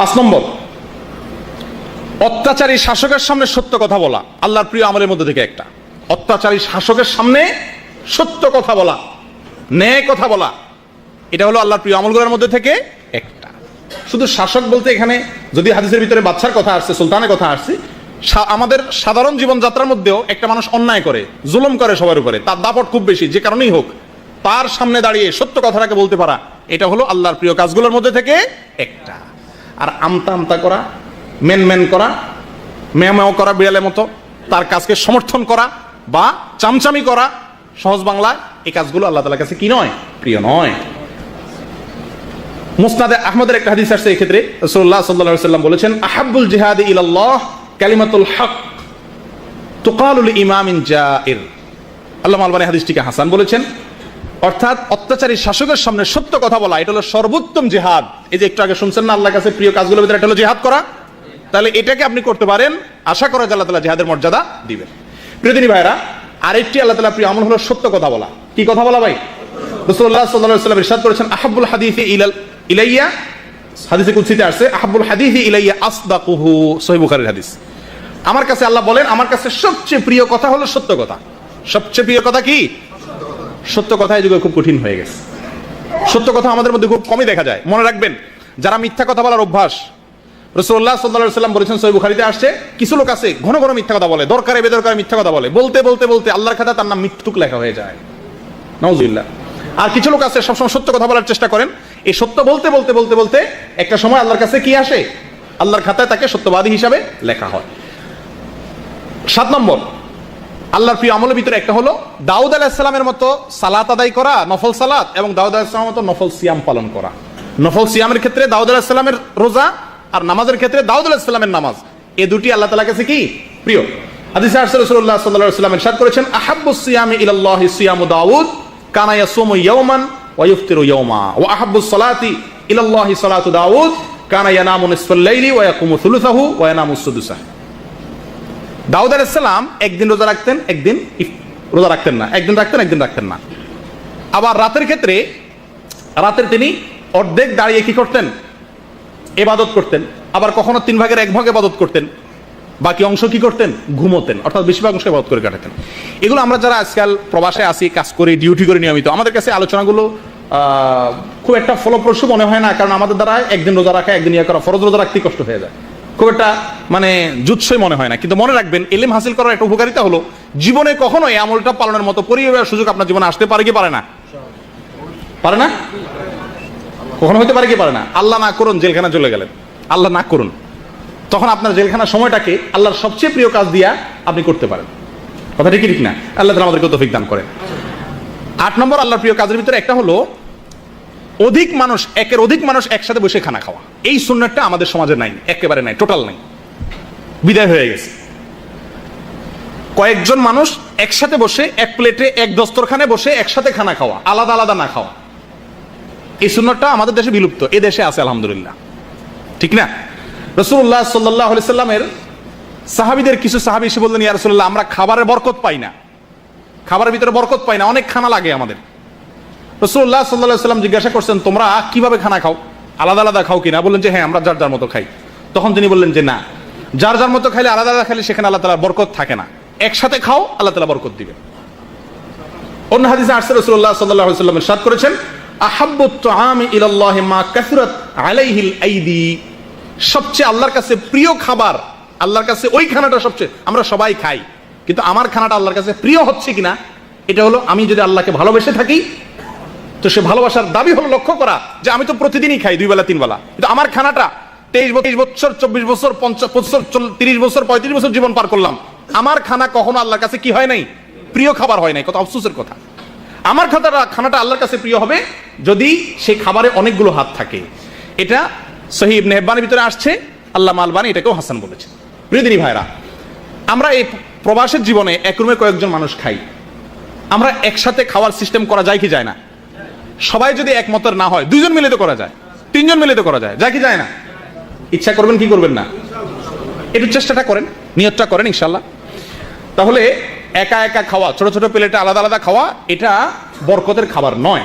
পাঁচ নম্বর, অত্যাচারী শাসকের সামনে সত্য কথা বলা। আল্লাহর প্রিয় আমলের মধ্যে থেকে একটা। অত্যাচারী শাসকের সামনে সত্য কথা বলা, ন্যায় কথা বলা, এটা হলো আল্লাহর প্রিয় আমলগুলোর মধ্যে থেকে একটা। শুধু শাসক বলতে এখানে যদি হাদিসের ভিতরে বাচ্চার কথা আসছে, সুলতানের কথা আসছে আমাদের সাধারণ জীবনযাত্রার মধ্যেও একটা মানুষ অন্যায় করে, জুলুম করে সবার উপরে, তার দাপট খুব বেশি, যে কারণেই হোক, তার সামনে দাঁড়িয়ে সত্য কথাটাকে বলতে পারা, এটা হলো আল্লাহর প্রিয় কাজগুলোর মধ্যে থেকে একটা। আর আমতা আমতা করা, মেন মেন করা মেয় মেয় করা বিড়ালের মতো, তার কাজকে সমর্থন করা বা চামচামি করা, সহজ বাংলায় এই কাজগুলো আল্লাহ তালার কাছে কি নয়? প্রিয় নয়। মুসনাদে আহমদের একটা হাদিস আসছে এই ক্ষেত্রে রাসূলুল্লাহ সাল্লাল্লাহু আলাইহি সাল্লাম বলেছেন, আহাব্বুল জিহাদি ইলাল্লাহ কালিমাতুল হক তুকালুল ইমামিন জাইর। আল্লাহ আলবানী হাদিসটিকে হাসান বলেছেন অর্থাৎ অত্যাচারী শাসকের সামনে সত্য কথা বলা, এটা হলো সর্বোত্তম জিহাদ। এই যে একটু আগে শুনছেন না, আল্লাহর কাছে প্রিয় কাজগুলোর ভিতরে এটা হলো জিহাদ করা। তাহলে এটাকে আপনি করতে পারেন, আশা করা যায় আল্লাহ তালা জিহাদের মর্যাদা দিবেন। প্রিয়দিনী ভাইরা আরেকটি আল্লাহ তালা প্রিয় আমল হলো সত্য কথা বলা। কি কথা বলা ভাই? রসুল্লাহ করেছেন আহাবুল হাদিসে ইলাল ইলাইয়া, হাদিসে কুৎসিতে আসছে আহাবুল হাদিসে ইলাইয়া আসদাকুহু সহিহ বুখারীর হাদিস। আমার কাছে আল্লাহ বলেন, আমার কাছে সবচেয়ে প্রিয় কথা হলো সত্য কথা। সবচেয়ে প্রিয় কথা কি? সত্য কথা এই যুগে খুব কঠিন হয়ে গেছে। সত্য কথা আমাদের মধ্যে খুব কমই দেখা যায়। মনে রাখবেন, যারা মিথ্যা কথা বলার অভ্যাস রসুল্লাহ সাল্লাহ সাল্লাম বলেছেন সই বুখারিতে আসছে, কিছু লোক আছে, ঘন ঘন মিথ্যা কথা বলে, দরকারে, বেদরকারে মিথ্যা কথা বলে, বলতে বলতে বলতে আল্লাহর খাতা তার নাম মৃত্যুক লেখা হয়ে যায়। নওজুল্লাহ আর কিছু লোক আছে, সবসময় সত্য কথা বলার চেষ্টা করেন, এই সত্য বলতে বলতে বলতে বলতে একটা সময় আল্লাহর কাছে কি আসে? আল্লাহর খাতায় তাকে সত্যবাদী হিসাবে লেখা হয়। সাত নম্বর আল্লাহর প্রিয় আমলের ভিতরে একটা হলো দাউদ আলাহিসাল্লামের মতো সালাত আদায় করা, নফল সালাত, এবং দাউদ আলাহিসামের মতো নফল সিয়াম পালন করা। নফল সিয়ামের ক্ষেত্রে দাউদ আলাহিসাল্লামের রোজা আর নামাজের ক্ষেত্রে দাউদ আলাহিসাল্লামের নামাজ। এ দুটি আল্লাহ তালা কাছে কি? প্রিয়। রাসূলুল্লাহ সাল্লাল্লাহু আলাইহি ওয়াসাল্লাম ইরশাদ করেছেন, আহাব্বুস সিয়ামি ইলাল্লাহি সিয়ামু দাউদ, কানা ইয়াসুমু ইয়াওমান ওয়া ইফতিরু ইয়াওমা, ওয়া আহাব্বুস সালাতি ইলাল্লাহি সালাতু দাউদ, কানা ইয়ানামু নিসফাল লাইলি ওয়া ইয়াকুমু থুলুসাহু ওয়া ইয়ানামু সুদুসাহু। দাউদ আলাইসাল্লাম একদিন রোজা রাখতেন, একদিন রোজা রাখতেন না। একদিন রাখতেন একদিন রাখতেন না। আবার রাতের ক্ষেত্রে, রাতের তিনি অর্ধেক দাঁড়িয়ে কি করতেন? এবাদত করতেন। আবার কখনো তিন ভাগের এক ভাগ এবাদত করতেন। বাকি অংশ কি করতেন? ঘুমোতেন। অর্থাৎ বেশিরভাগ অংশ এবাদত করে কাটাতেন। এগুলো আমরা যারা আজকাল প্রবাসে আসি কাজ করি ডিউটি করে নিয়মিত, আমাদের কাছে আলোচনাগুলো খুব একটা ফলপ্রসূ মনে হয় না, কারণ আমাদের দ্বারা একদিন রোজা রাখা, একদিন ইয়ে করা, ফরজ রোজা রাখতেই কষ্ট হয়ে যায়। খুব একটা মানে জুৎসই মনে হয় না। কিন্তু মনে রাখবেন, এলিম হাসিল করার একটা উপকারিতা হলো, জীবনে কখনো এই আমলটা পালনের মতো পরিবারের সুযোগ আপনার জীবনে আসতে পারে কি পারে না? পারে না? কখনো হতে পারে কি পারে না? আল্লাহ না করুন, জেলখানা চলে গেলেন। আল্লাহ না করুন। তখন আপনার জেলখানার সময়টাকে আল্লাহর সবচেয়ে প্রিয় কাজ দিয়া আপনি করতে পারেন। কথা ঠিকই ঠিক না? আল্লাহ আমাদেরকে তৌফিক দান করেন আট নম্বর আল্লাহর প্রিয় কাজের ভিতরে একটা হলো অধিক মানুষ, একের অধিক মানুষ একসাথে বসে খানা খাওয়া। এই সুন্নাতটা আমাদের সমাজে নাই, একেবারে নাই টোটাল নাই। বিদায় হয়ে গেছে। কয়েকজন মানুষ একসাথে বসে, এক প্লেটে, এক দস্তরখানে বসে একসাথে খানা খাওয়া, আলাদা আলাদা না খাওয়া। এই সুন্নতটা আমাদের দেশে বিলুপ্ত, এ দেশে আছে, আলহামদুলিল্লাহ। ঠিক না? রসুল্লাহ সাল্লাহ সাল্লামের সাহাবিদের কিছু সাহাবি এসে বললেন, ইয়া রসুল্লাহ আমরা খাবারের বরকত পাই না। খাবারের ভিতরে বরকত পাই না, অনেক খানা লাগে আমাদের। রসুল্লাহ সাল্লাহ সাল্লাম জিজ্ঞাসা করছেন, তোমরা কীভাবে খানা খাও? আলাদা আলাদা খাও কিনা? বললেন যে হ্যাঁ আমরা যার যার মতো খাই। তখন তিনি বললেন যে, না, যার যার মতো খাইলে আলাদা আলাদা খাইলে সেখানে আল্লাহ তালা বরকত থাকে না। একসাথে খাও, আল্লাহ তালা বরকত দিবে অন্য হাদিসে আসছে রসুল্লাহ সাল্লাহ সাল্লাম সাদ করেছেন সবচেয়ে আল্লাহর কাছে প্রিয় খাবার, আল্লাহর কাছে ওই খানাটা সবচেয়ে, আমরা সবাই খাই। কিন্তু আমার খানাটা আল্লাহর কাছে প্রিয় হচ্ছে কিনা, এটা হলো আমি যদি আল্লাহকে ভালোবেসে থাকি তো সে ভালোবাসার দাবি হলো লক্ষ্য করা যে আমি তো প্রতিদিনই খাই দুই বেলা, তিন বেলা। কিন্তু আমার খানাটা তেইশ তেইশ বছর চব্বিশ বছর পঞ্চাশ বছর তিরিশ বছর পঁয়ত্রিশ বছর জীবন পার করলাম। আমার খানা কখনো আল্লাহর কাছে কি হয় নাই? প্রিয় খাবার হয় নাই কত আফসোসের কথা। আমার খাতাটা খানাটা আল্লাহর কাছে প্রিয় হবে যদি সেই খাবারে অনেকগুলো হাত থাকে। এটা সহিব নেহবানের ভিতরে আসছে আল্লাহ মালবানি এটাকেও হাসান বলেছে প্রিয়দিনী ভাইরা আমরা এই প্রবাসের জীবনে এক রুমে কয়েকজন মানুষ খাই। আমরা একসাথে খাওয়ার সিস্টেম করা যায় কি যায় না? সবাই যদি একমতের না হয়, দুইজন মিলে তো করা যায়, তিনজন মিলে তো করা যায় যা কি যায় না? ইচ্ছা করবেন কি করবেন না? একটু চেষ্টাটা করেন, নিয়তটা করেন ইনশাল্লাহ তাহলে একা একা খাওয়া, ছোট ছোট প্লেটে আলাদা আলাদা খাওয়া, এটা বরকতের খাবার নয়।